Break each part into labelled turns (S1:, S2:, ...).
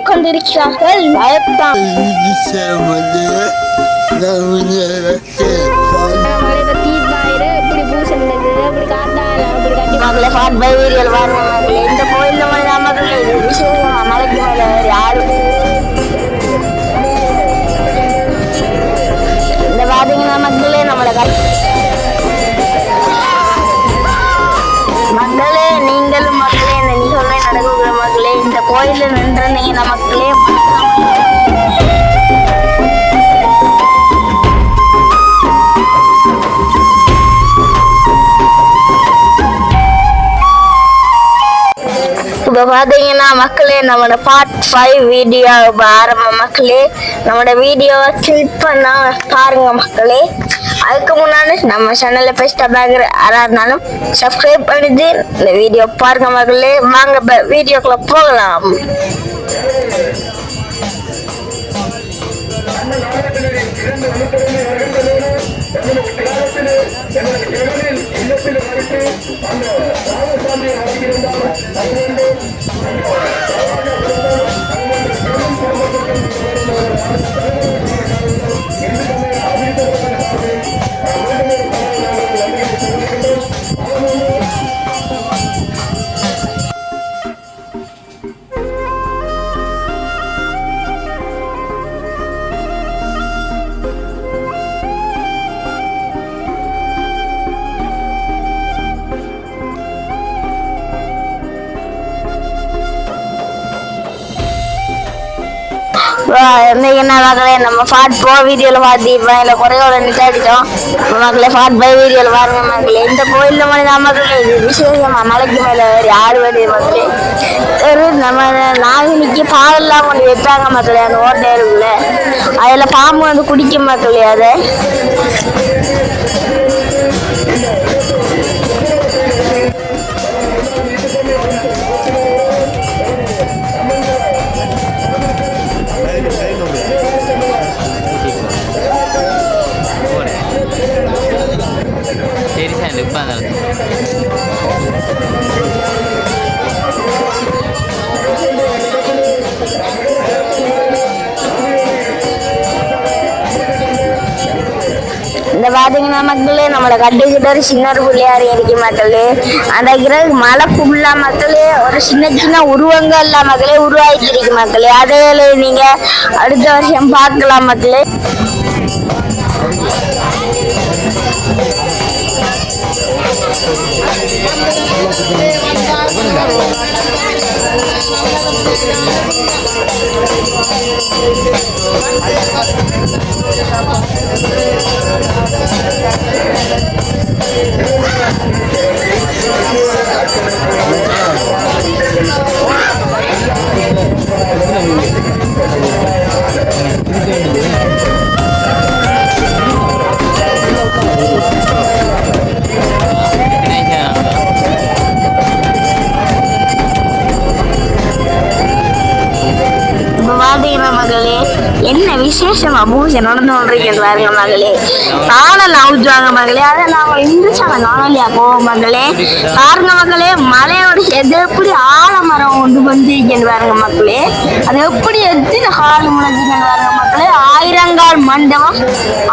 S1: இறங்கிக் கொண்டிருக்கிறார்கள் பயத்தான் இந்த கோயில்ல மனித மக்கள் விசேஷமா மலைக்கு மேல இந்த கோயிலில் நீ மக்களே இப்போ பார்த்தீங்கன்னா மக்களே நம்மளோட பார்ட் ஃபைவ் வீடியோ ஆரம்ப மக்களே. நம்மளோட வீடியோவை கிளிக் பண்ணா பாருங்க மக்களே. அதுக்கு முன்னாடி நம்ம சேனலில் பெஸ்ட்டாக பேக்கர் யாராக இருந்தாலும் சப்ஸ்கிரைப் பண்ணிட்டு இந்த வீடியோ பாருங்க மக்களே. வாங்க வீடியோக்குள்ள போகலாம். என்ன மக்களே நம்ம ஃபாட் போ வீடியோவில் பார்த்து இப்போ இதில் குறையோட நிட்டாடிட்டோம் மக்களே ஃபாட் பை வீடியோவில் பாருங்க மக்களே இந்த கோயிலில் மணி தான் மக்களே இது விசேஷமா மலைக்கு மேலே ஒரு ஆடு வருது மக்களே ஒரு நம்ம நாகினிக்கு பாலெல்லாம் கொண்டு வைப்பாங்க மக்களே அந்த ஓட்டையிலுக்குள்ள அதில் பாம்பு வந்து குடிக்கும் மக்களே அதை. மக்களே நம்மளை கட்டுக்கிட்ட ஒரு சின்ன ஒரு பிள்ளையார் இருக்கு மக்களே. அந்த கிரக மலை ஃபுல்லா மக்களே ஒரு சின்ன சின்ன உருவங்கள்ல மக்களே உருவாக்கி மக்களே. அதே நீங்க அடுத்த வருஷம் பார்க்கலாம் மக்களே. இப்ப விசேஷமா பூஜை நடந்து கொண்டிருக்கிறது பாருங்க மகளே. காணல் அவுத்துவாங்க மகளே. அதை நாங்கள் இந்துச்சாங்க காணலையா போவோம் மகளே. பாருங்க மகளே மலையோட எது எப்படி ஆலமரம் கொண்டு வந்திருக்கேன்னு பாருங்க மக்களே. அது எப்படி எத்தனை கால் முளைஞ்சுக்கன்னு பாருங்க மக்களே. ஆயிரங்கால் மண்டபம்.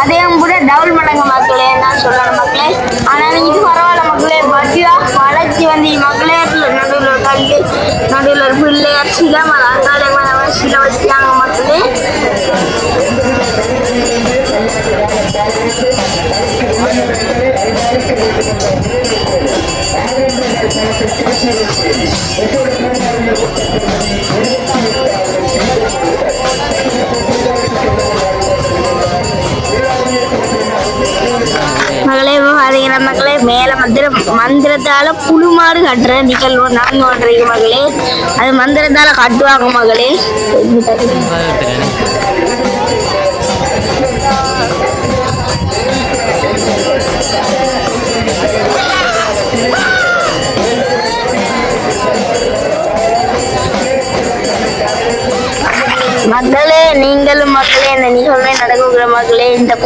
S1: அதையும் கூட டபுள் மடங்கு மக்களே நான் சொல்லணும் மக்களே? ஆனால் இது பரவாயில்ல மக்களே. பட்டியா வளர்ச்சி வந்து மக்களே நடுவில் ஒரு கல்லு நடுவில் ஒரு பிள்ளையார் சில silaw yang Thank you. மந்திர மந்திரத்தால புழுமாடு கட்டுற நிகழ்வு நடந்து கொண்டிருக்கு மகளே. அது மந்திரத்தால கட்டுவாங்க மகளே.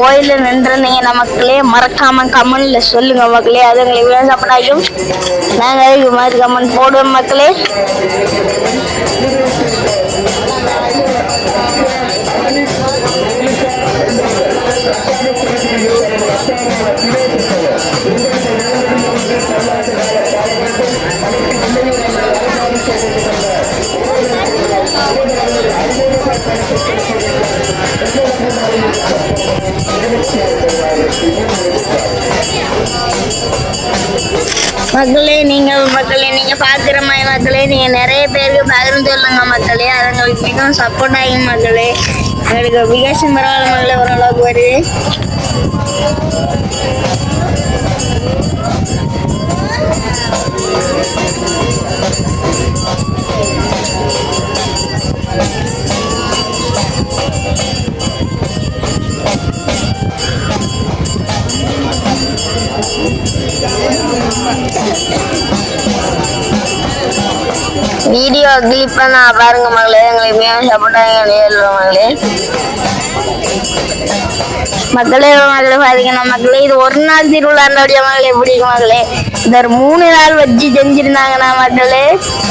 S1: கோயிலில் நின்று நீங்கள் நமக்குள்ளே மக்களே மறக்காம கமெண்ட்ல சொல்லுங்க மக்களே. அது எங்களுக்கு விவசாயம் நாங்கள் இது மாதிரி கமெண்ட் போடுவோம் மக்களே. மக்களே நீங்கள் மக்களே நீங்கள் பார்க்குற மாதிரி மக்களே நீங்கள் நிறைய பேருக்கு பகிர்ந்து சொல்லுங்க மக்களே. அது மிகவும் சப்போர்ட் ஆகும் மக்களே. எங்களுக்கு விகாசம் பரவாயில்ல மக்களே ஓரளவுக்கு வருது. வீடியோ பண்ண பாருங்க மகளே எங்களுக்கு மிகவும் சப்போர்ட் மகளே மக்களே. மகளே பார்த்தீங்கன்னா மக்களே. இது ஒரு நாள் திருவிழாண்டோடைய மகளே எப்படி இருக்கு மகளே இந்த ஒரு மூணு நாள் வச்சு செஞ்சிருந்தாங்கன்னா மக்களே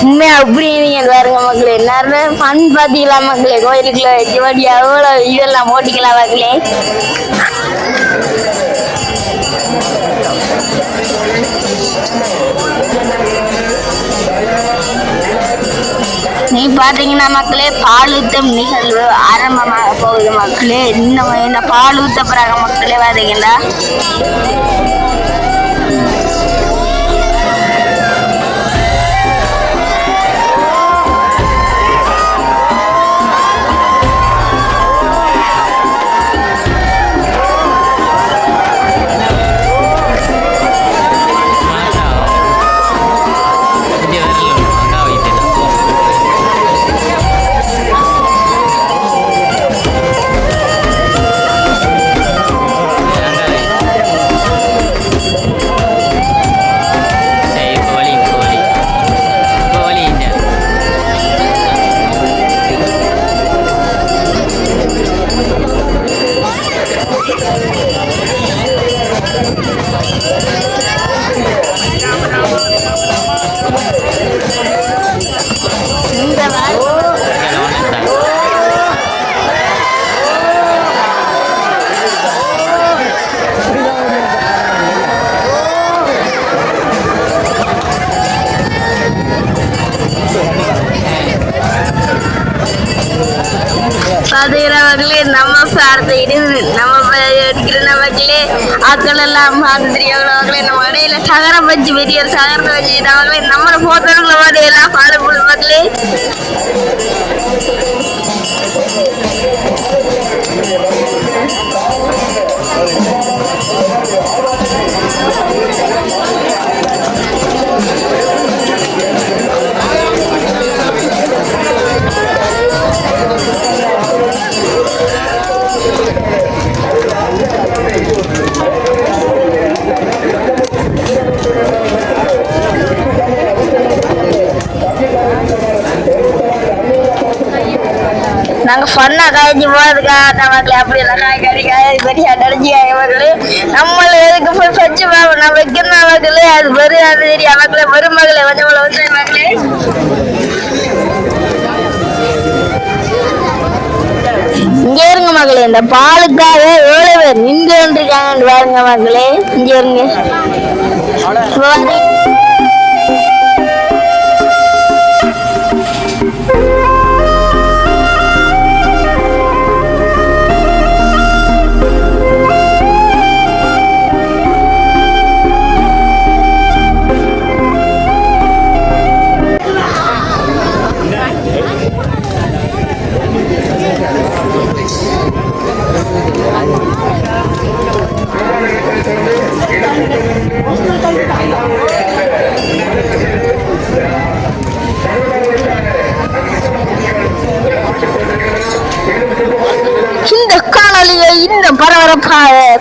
S1: உண்மையா அப்படி நீங்கள் பாருங்க மக்களே. நிறைய ஃபன் பார்த்தீங்களா மக்களே? கோயிலுக்குள்ள வச்சு வாடி அவ்வளோ இதெல்லாம் போட்டிக்கலாம் மக்களே. நீ பாத்தீங்கன்னா மக்களே பாலூத்தம் நிகழ்வு ஆரம்பமாக போகுது மக்களே. இந்த இந்த பாலூத்த பிறகு மக்களே பாத்தீங்கன்னா ஆட்கள் எல்லாம் பார்த்து தெரியாத மக்களே நம்ம இடையில சகரம் வச்சு பெரிய ஒரு சகரத்தை வச்சு நம்மளை நம்மளோட போட்டோங்களை மாதிரி எல்லாம் ஃபாலோ பண்ணு மக்களே நாங்க ஃபன்னா காய்ச்சி போறதுக்காக அந்த மக்களே அப்படி எல்லாம் காய் கறி காய் பெரிய அடைச்சி காய் மக்களே நம்மள எதுக்கு போய் வச்சு பாப்போம் நான் வைக்கிற மக்களே அது வெறும் அது தெரியா மக்களே வெறும் மகளே கொஞ்சம் போல வந்து மக்களே இங்க இருங்க மகளே இந்த பாலுக்காக எவ்வளவு பேர் நின்று கொண்டிருக்காங்கன்னு பாருங்க மகளே. இங்க இருங்க.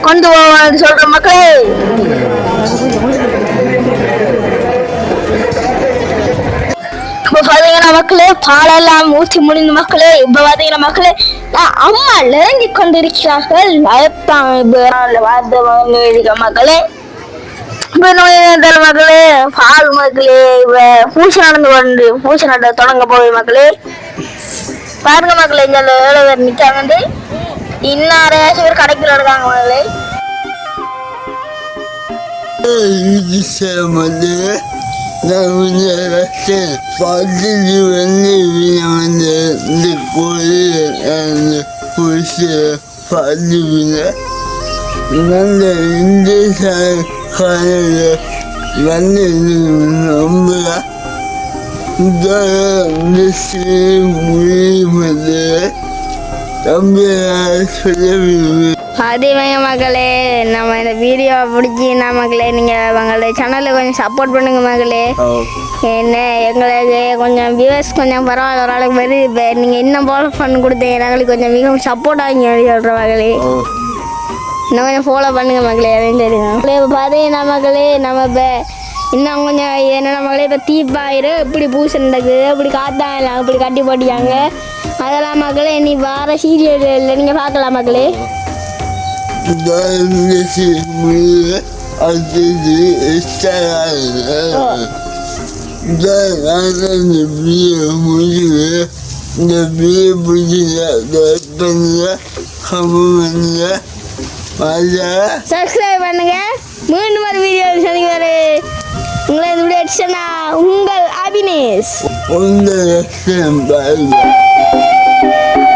S1: கொண்டு போவான்னு சொல்ற மக்களே. இப்போ பார்த்தீங்கன்னா மக்களே பாலெல்லாம் ஊற்றி முடிந்த மக்களே இப்போ பார்த்தீங்கன்னா மக்களே நான் அம்மா இறங்கி கொண்டிருக்கிறார்கள். பயத்தான் வார்த்தை மக்களே. இப்போ நோய் மக்களே பால் மக்களே இப்போ பூசை நடந்து கொண்டு பூசை நட தொடங்க போகுது மக்களே. பாருங்க மக்களே இங்கே அந்த ஏழு பேர் நிக்காங்க இன்னாரே பேர் கடைக்குள்ள இருக்காங்க மக்களே
S2: வந்து ரொம்ப இந்த முடிவு
S3: அதேமாங்க மக்களே நம்ம இந்த வீடியோ பிடிச்சின்னா மக்களே நீங்கள் எங்களுடைய சேனலில் கொஞ்சம் சப்போர்ட் பண்ணுங்க மக்களே என்ன எங்களுக்கு கொஞ்சம் வியூவர்ஸ் கொஞ்சம் பரவாயில்ல ஓரளவுக்கு வருது. இப்போ நீங்கள் இன்னும் ஃபாலோ பண்ணி கொடுத்தீங்க எங்களுக்கு கொஞ்சம் மிகவும் சப்போர்ட் ஆகிங்க சொல்கிற மகளே. இன்னும் கொஞ்சம் ஃபாலோ பண்ணுங்க மக்களே அதையும் தெரியுங்க மக்களே இப்போ பார்த்தீங்கன்னா மக்களே நம்ம இப்போ இன்னும் கொஞ்சம் என்னென்ன மக்களே இப்போ தீப்பாயிரு இப்படி பூசை நடக்குது இப்படி காத்தாயிலாம் இப்படி கட்டி போட்டியாங்க. அதெல்லாம் மக்களே நீ வார சீரியல் இல்லை. நீங்கள் பார்க்கலாம் மக்களே.
S2: இந்த வீடியோ முடிவு பண்ணுங்க.
S3: சப்ஸ்கிரைப் பண்ணுங்க மீண்டும் ஒரு வீடியோ சந்திக்கிறேன் உங்களை இந்த அடிச்சனா உங்கள் அபினேஷ்.
S2: உங்கள் லட்சம் பாருங்க